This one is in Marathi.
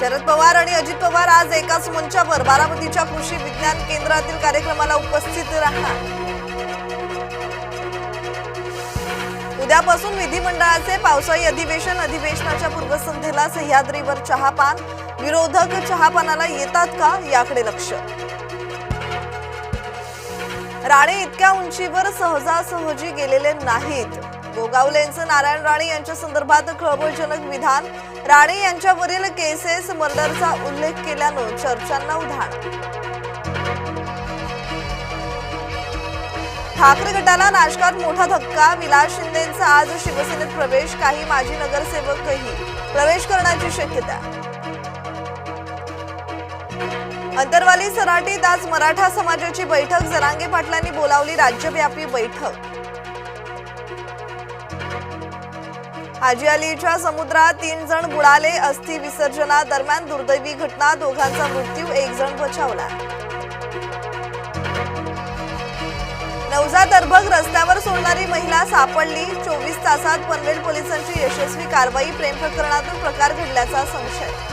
शरद पवार आणि अजित पवार आज एकाच मंचावर बारामतीच्या कृषी विज्ञान केंद्रातील कार्यक्रमाला उपस्थित राहणार. उद्यापासून विधिमंडळाचे पावसाळी अधिवेशन अधिवेशनाच्या पूर्वसंध्येला सह्याद्रीवर चहापान. विरोधक चहापानाला येतात का? याकडे लक्ष. राणे इतक्या उंचीवर सहजासहजी गेलेले नाहीत. गोगावलेंचं नारायण राणे यांच्या संदर्भात खळबळजनक विधान. राणे यांच्यावरील केसेस मर्डरचा उल्लेख केल्यानं चर्चांना उधाण. ठाकरे गटाला नाशकात मोठा धक्का विलास शिंदेचा आज शिवसेनेत प्रवेश काही माजी नगरसेवकही प्रवेश करण्याची शक्यता. अंतरवाली सराटीत आज मराठा समाजाची बैठक जरांगे पाटलांनी बोलावली राज्यव्यापी बैठक. हाजी अलीच्या समुद्रात तीन जण बुडाले अस्थि विसर्जनादरम्यान दुर्दैवी घटना दोघांचा मृत्यू एक जण बचावला. नवजात अर्भक रस्त्यावर सोडणारी महिला सापडली. चोवीस तासात पनवेल पोलिसांची यशस्वी कारवाई प्रेम प्रकरणातून प्रकार घडल्याचा संशय.